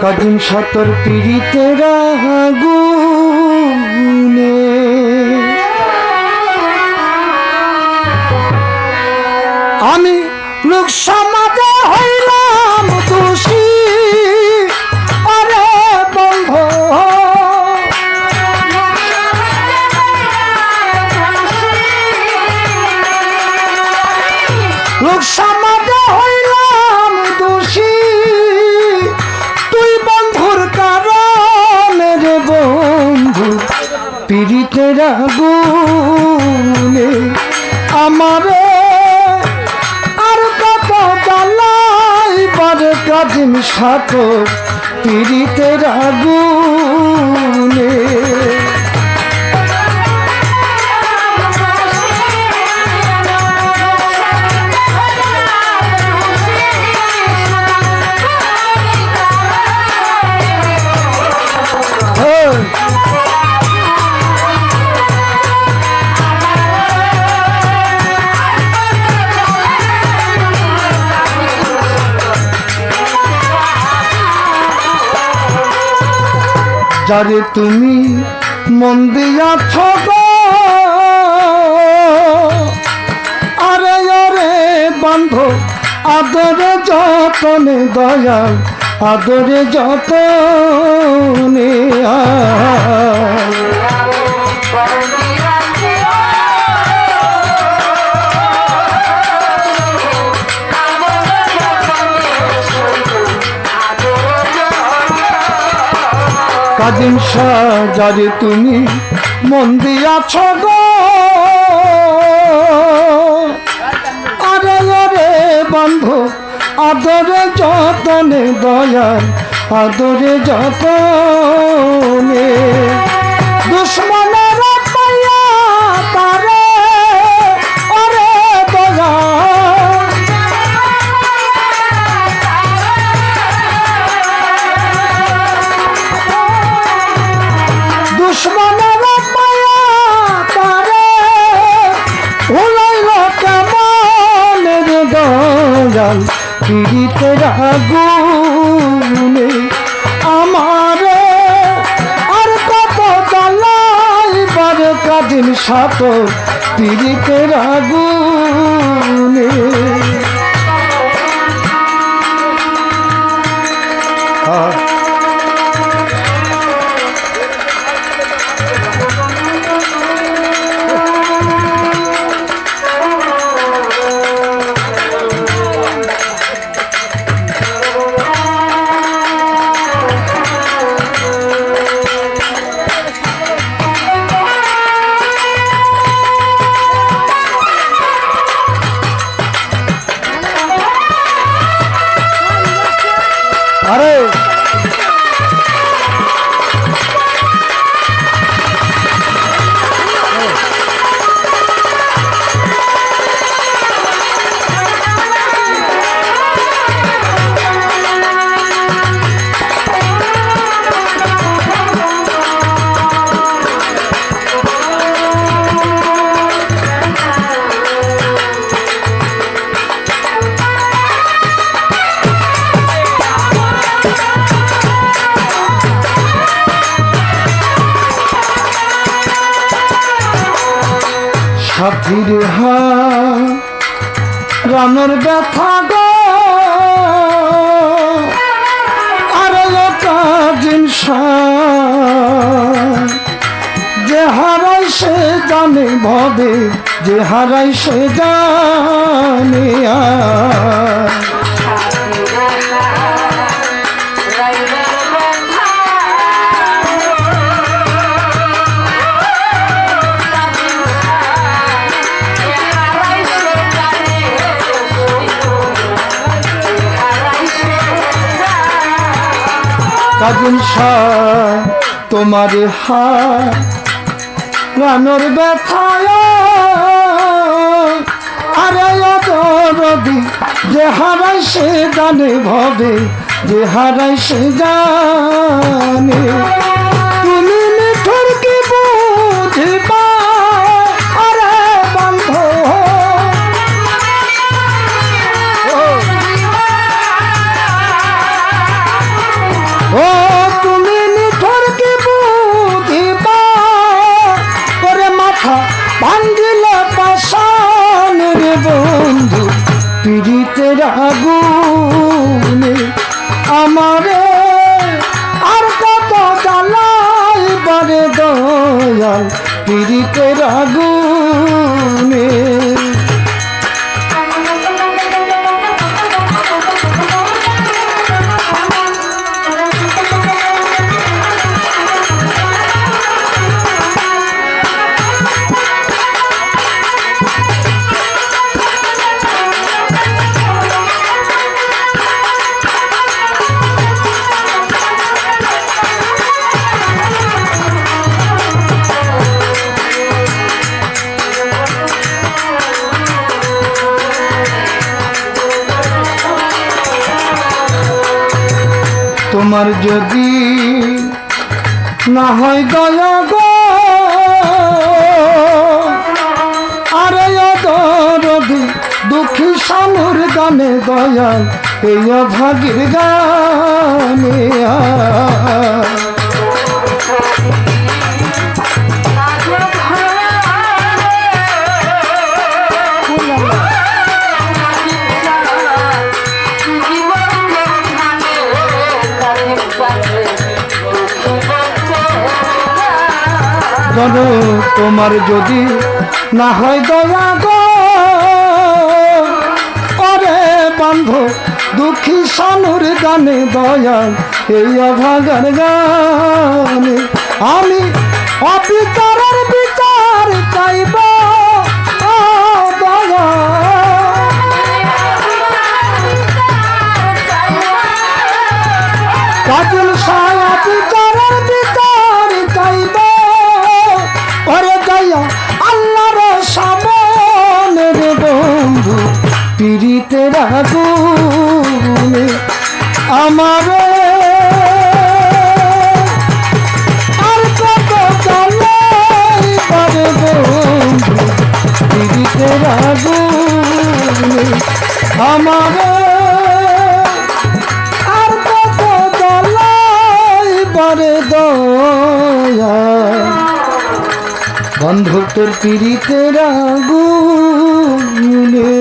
কাদিম সতর পীড়িত রাগুনে আমি লোক বারে সাথ পীড়িতের আগুনে। যারে তুমি মন দিয়া গো আরে আরে বান্ধ আদরে যতনে দয়াল আদরে যতনে আয়। কাদিম সাজারে তুমি মন দিয়াছ গো। আরে আরে বান্ধব আদরে যতনে, দয়াল, আদরে যতনে। দুশ্মনের আগুনে আমার আর কত জ্বালাই বারে কাদিন সাত পীড়িতের আগুনে। আহ আরে সাথীর হা ব্যথা গো আরে কাজিন যে হারাই সে জানে ভবে, যে হারাই সে জানে আর। কাজিন তোমার হাত রানোর ব্যথায়। আরে রবি যে হারাই সে জানে ভবে, যে হারাই সে জানে। তোমার যদি না হয় দয়া গো, আরে দরদি দুঃখী সামুর গানে দয়াল, এই ভাগির গানে আ। তোমার যদি না হয় দয়া গো অরে বান্ধ দুঃখী সানুর গানে দয়া, এই অভাগার গানে আমি অবিচারের বিচার চাইব কাজল সায়া বিচারের পিড়িতে রাগুনে আমার। আর কত বন্ধু পিড়িতে আমারে। আর দয়া। পিড়িতে রাগুনে